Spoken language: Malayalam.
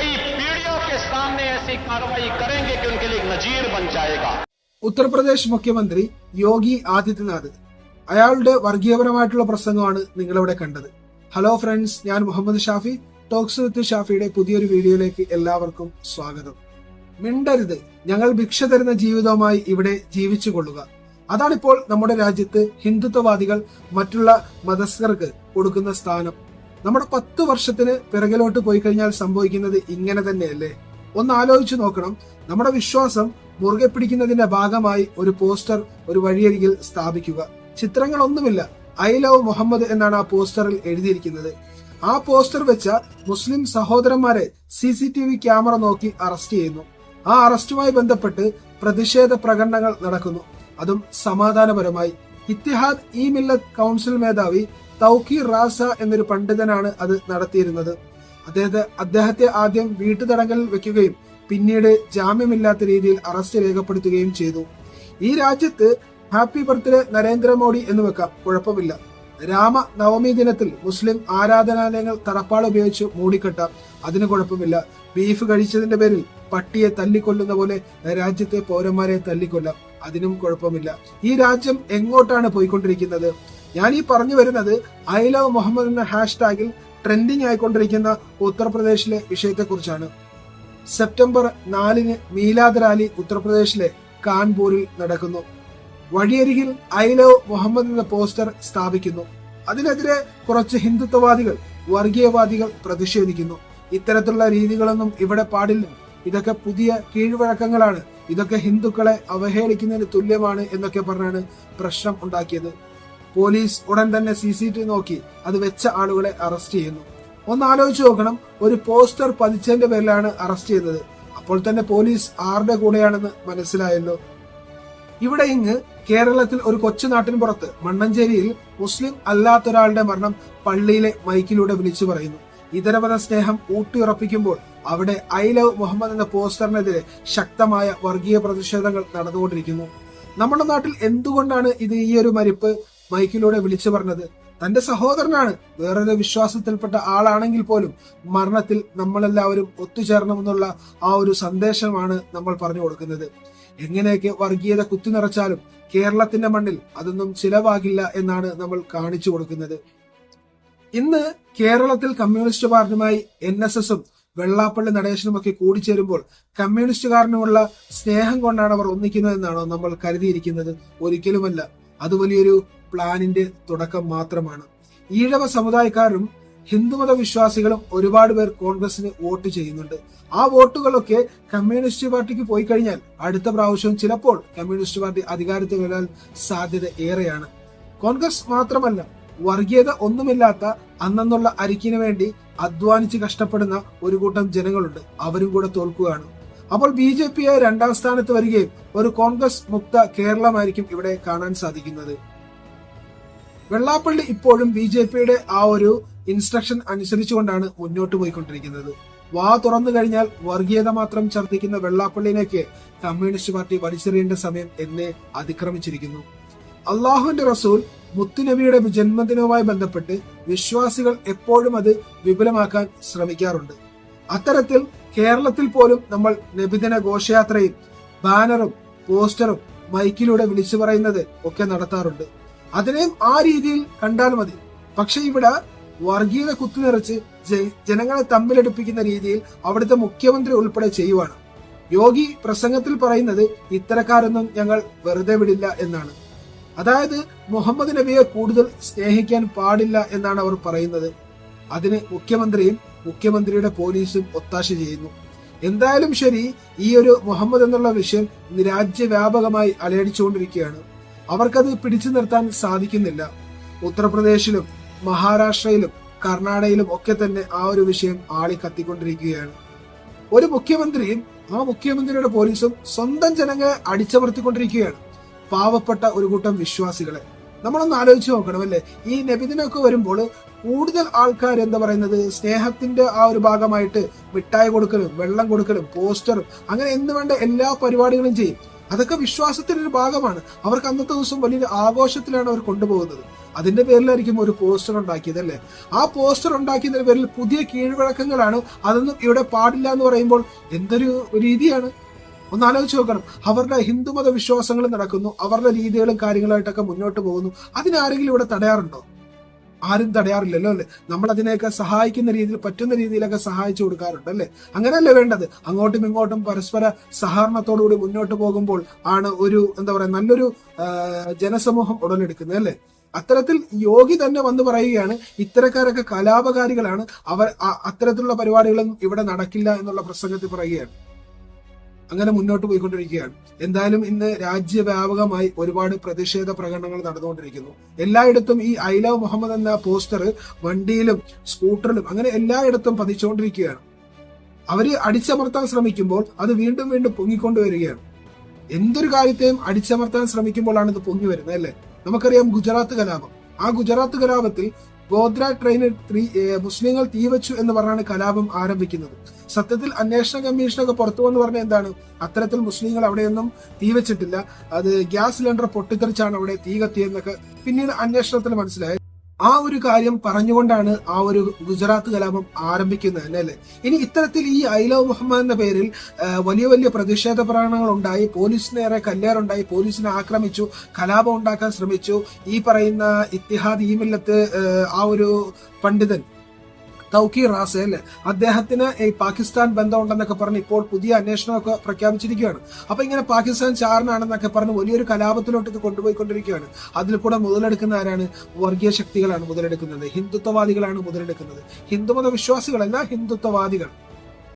कई पीढ़ियों के सामने ऐसी कार्रवाई करेंगे कि उनके लिए एक नजीर बन जाएगा ഉത്തർപ്രദേശ് മുഖ്യമന്ത്രി യോഗി ആദിത്യനാഥ് അയാളുടെ വർഗീയപരമായിട്ടുള്ള പ്രസംഗമാണ് നിങ്ങളിവിടെ കണ്ടത് ഹലോ ഫ്രണ്ട്സ് ഞാൻ മുഹമ്മദ് ഷാഫി ടോക്സ് വിത്ത് ഷാഫിയുടെ പുതിയൊരു വീഡിയോയിലേക്ക് എല്ലാവർക്കും സ്വാഗതം മിണ്ടരുത് ഞങ്ങൾ ഭിക്ഷ തരുന്ന ജീവിതവുമായി ഇവിടെ ജീവിച്ചു കൊള്ളുക അതാണിപ്പോൾ നമ്മുടെ രാജ്യത്ത് ഹിന്ദുത്വവാദികൾ മറ്റുള്ള മതസ്ഥർക്ക് കൊടുക്കുന്ന സ്ഥാനം നമ്മുടെ പത്ത് വർഷത്തിന് പിറകിലോട്ട് പോയി കഴിഞ്ഞാൽ സംഭവിക്കുന്നത് ഇങ്ങനെ തന്നെയല്ലേ? ഒന്ന് ആലോചിച്ചു നോക്കണം. നമ്മുടെ വിശ്വാസം മുറുകെ പിടിക്കുന്നതിന്റെ ഭാഗമായി ഒരു പോസ്റ്റർ ഒരു വഴിയരികിൽ സ്ഥാപിക്കുക. ചിത്രങ്ങളൊന്നുമില്ല. ഐ ലവ് മുഹമ്മദ് എന്നാണ് ആ പോസ്റ്ററിൽ എഴുതിയിരിക്കുന്നത്. ആ പോസ്റ്റർ വെച്ച മുസ്ലിം സഹോദരന്മാരെ C C T V camera നോക്കി അറസ്റ്റ് ചെയ്യുന്നു. ആ അറസ്റ്റുമായി ബന്ധപ്പെട്ട് പ്രതിഷേധ പ്രകടനങ്ങൾ നടക്കുന്നു. അതും സമാധാനപരമായി. ഇത്തിഹാദ് ഇ മില്ലത്ത് കൗൺസിൽ മേധാവി തൗക്കീർ റാസ എന്നൊരു പണ്ഡിതനാണ് അത് നടത്തിയിരുന്നത്. അദ്ദേഹത്തെ അദ്ദേഹത്തെ ആദ്യം വീട്ടുതടങ്കലിൽ വെക്കുകയും പിന്നീട് ജാമ്യമില്ലാത്ത രീതിയിൽ അറസ്റ്റ് രേഖപ്പെടുത്തുകയും ചെയ്തു. ഈ രാജ്യത്ത് ഹാപ്പി ബർത്ത്ഡേ നരേന്ദ്രമോദി എന്ന് വെക്കാം. കുഴപ്പമില്ല. രാമ നവമി ദിനത്തിൽ മുസ്ലിം ആരാധനാലയങ്ങൾ തറപ്പാൾ ഉപയോഗിച്ച് മൂടിക്കെട്ടാം. അതിന് കുഴപ്പമില്ല. ബീഫ് കഴിച്ചതിന്റെ പേരിൽ പട്ടിയെ തല്ലിക്കൊല്ലുന്ന പോലെ രാജ്യത്തെ പൗരന്മാരെ തല്ലിക്കൊല്ലാം. അതിനും കുഴപ്പമില്ല. ഈ രാജ്യം എങ്ങോട്ടാണ് പോയിക്കൊണ്ടിരിക്കുന്നത്? ഞാൻ ഈ പറഞ്ഞു വരുന്നത് ഐ ലവ് മുഹമ്മദ് എന്ന ഹാഷ്ടാഗിൽ ട്രെൻഡിങ് ആയിക്കൊണ്ടിരിക്കുന്ന ഉത്തർപ്രദേശിലെ വിഷയത്തെക്കുറിച്ചാണ്. സെപ്റ്റംബർ നാലിന് മീലാദ് റാലി ഉത്തർപ്രദേശിലെ കാൺപൂരിൽ നടക്കുന്നു. വഴിയരികിൽ ഐ ലവ് മുഹമ്മദ് എന്ന പോസ്റ്റർ സ്ഥാപിക്കുന്നു. അതിനെതിരെ കുറച്ച് ഹിന്ദുത്വവാദികൾ വർഗീയവാദികൾ പ്രതിഷേധിക്കുന്നു. ഇത്തരത്തിലുള്ള രീതികളൊന്നും ഇവിടെ പാടില്ല. ഇതൊക്കെ പുതിയ കീഴ്വഴക്കങ്ങളാണ്. ഇതൊക്കെ ഹിന്ദുക്കളെ അവഹേളിക്കുന്നതിന് തുല്യമാണ് എന്നൊക്കെ പറഞ്ഞാണ് പ്രശ്നം ഉണ്ടാക്കിയത്. പോലീസ് ഉടൻ തന്നെ സി സി ടി നോക്കി. അത് വെച്ച ആളുകളെ അറസ്റ്റ് ചെയ്യുന്നു. ഒന്ന് ആലോചിച്ച് നോക്കണം ഒരു പോസ്റ്റർ പതിച്ചതിന്റെ പേരിലാണ് അറസ്റ്റ് ചെയ്തത്. അപ്പോൾ തന്നെ പോലീസ് ആരുടെ കൂടെയാണെന്ന് മനസ്സിലായല്ലോ. ഇവിടെ ഇങ്ങ് കേരളത്തിൽ ഒരു കൊച്ചു നാട്ടിന് പുറത്ത് മണ്ണഞ്ചേരിയിൽ മുസ്ലിം അല്ലാത്തൊരാളുടെ മരണം പള്ളിയിലെ മൈക്കിലൂടെ വിളിച്ചു പറയുന്നു. ഇതരമത സ്നേഹം ഊട്ടിയുറപ്പിക്കുമ്പോൾ അവിടെ ഐ ലവ് മുഹമ്മദ് എന്ന പോസ്റ്ററിനെതിരെ ശക്തമായ വർഗീയ പ്രതിഷേധങ്ങൾ നടന്നുകൊണ്ടിരിക്കുന്നു. നമ്മുടെ നാട്ടിൽ എന്തുകൊണ്ടാണ് ഇത് ഈ ഒരു മരിപ്പ്? മൈക്കിലൂടെ വിളിച്ചു പറഞ്ഞത്. തന്റെ സഹോദരനാണ്. വേറൊരു വിശ്വാസത്തിൽപ്പെട്ട ആളാണെങ്കിൽ പോലും മരണത്തിൽ നമ്മളെല്ലാവരും ഒത്തുചേരണമെന്നുള്ള ആ ഒരു സന്ദേശമാണ് നമ്മൾ പറഞ്ഞു കൊടുക്കുന്നത്. എങ്ങനെയൊക്കെ വർഗീയത കുത്തി നിറച്ചാലും കേരളത്തിന്റെ മണ്ണിൽ അതൊന്നും ചിലവാകില്ല എന്നാണ് നമ്മൾ കാണിച്ചു കൊടുക്കുന്നത്. ഇന്ന് കേരളത്തിൽ കമ്മ്യൂണിസ്റ്റ് പാർട്ടിയുമായി എൻ എസ് എസും വെള്ളാപ്പള്ളി നടേശനും ഒക്കെ കൂടിച്ചേരുമ്പോൾ കമ്മ്യൂണിസ്റ്റുകാരനുമുള്ള സ്നേഹം കൊണ്ടാണ് അവർ ഒന്നിക്കുന്നതെന്നാണോ നമ്മൾ കരുതിയിരിക്കുന്നത്? ഒരിക്കലുമല്ല. അത് വലിയൊരു പ്ലാനിന്റെ തുടക്കം മാത്രമാണ്. ഈഴവ സമുദായക്കാരും ഹിന്ദുമത വിശ്വാസികളും ഒരുപാട് പേർ കോൺഗ്രസിന് വോട്ട് ചെയ്യുന്നുണ്ട്. ആ വോട്ടുകളൊക്കെ കമ്മ്യൂണിസ്റ്റ് പാർട്ടിക്ക് പോയി കഴിഞ്ഞാൽ അടുത്ത പ്രാവശ്യം ചിലപ്പോൾ കമ്മ്യൂണിസ്റ്റ് പാർട്ടി അധികാരത്തിൽ വരാൻ സാധ്യത ഏറെയാണ്. കോൺഗ്രസ് മാത്രമല്ല വർഗീയത ഒന്നുമില്ലാത്ത അന്നുള്ള അരിക്കിന് വേണ്ടി അധ്വാനിച്ച് കഷ്ടപ്പെടുന്ന ഒരു കൂട്ടം ജനങ്ങളുണ്ട്. അവരും കൂടെ തോൽക്കുകയാണ്. അപ്പോൾ ബി ജെ പി രണ്ടാം സ്ഥാനത്ത് വരികയും ഒരു കോൺഗ്രസ് മുക്ത കേരളമായിരിക്കും ഇവിടെ കാണാൻ സാധിക്കുന്നത്. വെള്ളാപ്പള്ളി ഇപ്പോഴും ബി ജെ പിയുടെ ആ ഒരു ഇൻസ്ട്രക്ഷൻ അനുസരിച്ചുകൊണ്ടാണ് മുന്നോട്ട് പോയിക്കൊണ്ടിരിക്കുന്നത്. വാ തുറന്നു കഴിഞ്ഞാൽ വർഗീയത മാത്രം ഛർദ്ദിക്കുന്ന വെള്ളാപ്പള്ളിയിലേക്ക് കമ്മ്യൂണിസ്റ്റ് പാർട്ടി വലിച്ചെറിയേണ്ട സമയം എന്നെ അതിക്രമിച്ചിരിക്കുന്നു. അള്ളാഹുവിന്റെ റസൂൽ മുത്തുനബിയുടെ ജന്മദിനവുമായി ബന്ധപ്പെട്ട് വിശ്വാസികൾ എപ്പോഴും അത് വിപുലമാക്കാൻ ശ്രമിക്കാറുണ്ട്. അത്തരത്തിൽ കേരളത്തിൽ പോലും നമ്മൾ നബിദിന ഘോഷയാത്രയും ബാനറും പോസ്റ്ററും മൈക്കിലൂടെ വിളിച്ചു പറയുന്നത് ഒക്കെ നടത്താറുണ്ട്. അതിനെയും ആ രീതിയിൽ കണ്ടാൽ മതി. പക്ഷെ ഇവിടെ വർഗീയത കുത്തിനിറച്ച് ജനങ്ങളെ തമ്മിലെടുപ്പിക്കുന്ന രീതിയിൽ അവിടുത്തെ മുഖ്യമന്ത്രി ഉൾപ്പെടെ ചെയ്യുവാണ്. യോഗി പ്രസംഗത്തിൽ പറയുന്നത് ഇത്തരക്കാരൊന്നും ഞങ്ങൾ വെറുതെ വിടില്ല എന്നാണ്. അതായത് മുഹമ്മദ് നബിയെ കൂടുതൽ സ്നേഹിക്കാൻ പാടില്ല എന്നാണ് അവർ പറയുന്നത്. അതിന് മുഖ്യമന്ത്രിയും മുഖ്യമന്ത്രിയുടെ പോലീസും ഒത്താശ ചെയ്യുന്നു. എന്തായാലും ശരി ഈ ഒരു മുഹമ്മദ് എന്നുള്ള വിഷയം രാജ്യവ്യാപകമായി അലയടിച്ചുകൊണ്ടിരിക്കുകയാണ്. അവർക്കത് പിടിച്ചു നിർത്താൻ സാധിക്കുന്നില്ല. ഉത്തർപ്രദേശിലും മഹാരാഷ്ട്രയിലും കർണാടകയിലും ഒക്കെ തന്നെ ആ ഒരു വിഷയം ആളി കത്തിക്കൊണ്ടിരിക്കുകയാണ് ഒരു മുഖ്യമന്ത്രിയും ആ മുഖ്യമന്ത്രിയുടെ പോലീസും സ്വന്തം ജനങ്ങളെ അടിച്ചമർത്തിക്കൊണ്ടിരിക്കുകയാണ്. പാവപ്പെട്ട ഒരു കൂട്ടം വിശ്വാസികളെ. നമ്മളൊന്ന് ആലോചിച്ച് നോക്കണം അല്ലേ? ഈ നബിദിനൊക്കെ വരുമ്പോൾ കൂടുതൽ ആൾക്കാർ എന്താ പറയുന്നത്? സ്നേഹത്തിന്റെ ആ ഒരു ഭാഗമായിട്ട് മിഠായി കൊടുക്കലും വെള്ളം കൊടുക്കലും പോസ്റ്ററും അങ്ങനെ എന്ന് വേണ്ട എല്ലാ പരിപാടികളും ചെയ്യും. അതൊക്കെ വിശ്വാസത്തിന്റെ ഒരു ഭാഗമാണ്. അവർക്ക് അന്നത്തെ ദിവസം വലിയൊരു ആഘോഷത്തിലാണ് അവർ കൊണ്ടുപോകുന്നത്. അതിന്റെ പേരിലായിരിക്കും ഒരു പോസ്റ്റർ ഉണ്ടാക്കിയത് അല്ലേ? ആ പോസ്റ്റർ ഉണ്ടാക്കിയതിന്റെ പേരിൽ പുതിയ കീഴ്വഴക്കങ്ങളാണ് അതൊന്നും ഇവിടെ പാടില്ല എന്ന് പറയുമ്പോൾ എന്തൊരു രീതിയാണ്? ഒന്ന് ആലോചിച്ച് നോക്കണം. അവരുടെ ഹിന്ദുമത വിശ്വാസങ്ങൾ നടക്കുന്നു. അവരുടെ രീതികളും കാര്യങ്ങളായിട്ടൊക്കെ മുന്നോട്ട് പോകുന്നു. അതിനാരെങ്കിലും ഇവിടെ തടയാറുണ്ടോ? ആരും തടയാറില്ലല്ലോ അല്ലേ? നമ്മൾ അതിനെയൊക്കെ സഹായിക്കുന്ന രീതിയിൽ പറ്റുന്ന രീതിയിലൊക്കെ സഹായിച്ചു കൊടുക്കാറുണ്ട് അല്ലേ? അങ്ങനെയല്ലേ വേണ്ടത്? അങ്ങോട്ടും ഇങ്ങോട്ടും പരസ്പര സഹകരണത്തോടുകൂടി മുന്നോട്ട് പോകുമ്പോൾ ആണ് ഒരു എന്താ പറയാ നല്ലൊരു ജനസമൂഹം ഉടലെടുക്കുന്നത് അല്ലേ? അത്തരത്തിൽ യോഗി തന്നെ വന്ന് പറയുകയാണ് ഇത്തരക്കാരൊക്കെ കലാപകാരികളാണ് അവർ അത്തരത്തിലുള്ള പരിപാടികളൊന്നും ഇവിടെ നടക്കില്ല എന്നുള്ള പ്രസംഗത്തിൽ പറയുകയാണ്. അങ്ങനെ മുന്നോട്ട് പോയിക്കൊണ്ടിരിക്കുകയാണ്. എന്തായാലും ഇന്ന് രാജ്യവ്യാപകമായി ഒരുപാട് പ്രതിഷേധ പ്രകടനങ്ങൾ നടന്നുകൊണ്ടിരിക്കുന്നു. എല്ലായിടത്തും ഈ ഐ ലവ് മുഹമ്മദ് എന്ന പോസ്റ്റർ വണ്ടിയിലും സ്കൂട്ടറിലും അങ്ങനെ എല്ലായിടത്തും പതിച്ചുകൊണ്ടിരിക്കുകയാണ്. അവർ അടിച്ചമർത്താൻ ശ്രമിക്കുമ്പോൾ അത് വീണ്ടും വീണ്ടും പൊങ്ങിക്കൊണ്ടുവരികയാണ്. എന്തൊരു കാര്യത്തെയും അടിച്ചമർത്താൻ ശ്രമിക്കുമ്പോഴാണ് ഇത് പൊങ്ങി വരുന്നത് അല്ലേ? നമുക്കറിയാം ഗുജറാത്ത് കലാപം. ആ ഗുജറാത്ത് കലാപത്തിൽ ഗോദ്ര ട്രെയിനിൽ മുസ്ലിങ്ങൾ തീവച്ചു എന്ന് പറഞ്ഞാണ് കലാപം ആരംഭിക്കുന്നത്. സത്യത്തിൽ അന്വേഷണ കമ്മീഷനൊക്കെ പുറത്തു വന്ന് പറഞ്ഞ എന്താണ്? അത്തരത്തിൽ മുസ്ലിങ്ങൾ അവിടെയൊന്നും തീവച്ചിട്ടില്ല അത് ഗ്യാസ് സിലിണ്ടർ പൊട്ടിത്തെറിച്ചാണ് അവിടെ തീ കത്തിയെന്നൊക്കെ പിന്നീട് അന്വേഷണത്തിൽ മനസ്സിലായത്. ആ ഒരു കാര്യം പറഞ്ഞുകൊണ്ടാണ് ആ ഒരു ഗുജറാത്ത് കലാപം ആരംഭിക്കുന്നത് തന്നെ അല്ലേ? ഇനി ഇത്തരത്തിൽ ഈ ഐ ലവ് മുഹമ്മദ് എന്ന പേരിൽ വലിയ വലിയ പ്രതിഷേധ പ്രകടനങ്ങൾ ഉണ്ടായി പോലീസിനേറെ കല്ലേറുണ്ടായി പോലീസിനെ ആക്രമിച്ചു കലാപം ഉണ്ടാക്കാൻ ശ്രമിച്ചു. ഈ പറയുന്ന ഇത്തിഹാദ് ഈ മില്ലത്ത് ആ ഒരു പണ്ഡിതൻ തൗക്കി റാസെ അല്ലെ അദ്ദേഹത്തിന് ഈ പാകിസ്ഥാൻ ബന്ധമുണ്ടെന്നൊക്കെ പറഞ്ഞ് ഇപ്പോൾ പുതിയ അന്വേഷണമൊക്കെ പ്രഖ്യാപിച്ചിരിക്കുകയാണ്. അപ്പൊ ഇങ്ങനെ പാകിസ്ഥാൻ ചാരനാണെന്നൊക്കെ പറഞ്ഞ് വലിയൊരു കലാപത്തിലോട്ട് ഇത് കൊണ്ടുപോയിക്കൊണ്ടിരിക്കുകയാണ്. അതിൽ കൂടെ മുതലെടുക്കുന്ന ആരാണ്? വർഗീയ ശക്തികളാണ് മുതലെടുക്കുന്നത്. ഹിന്ദുത്വവാദികളാണ് മുതലെടുക്കുന്നത്. ഹിന്ദുമത വിശ്വാസികളല്ല ഹിന്ദുത്വവാദികൾ.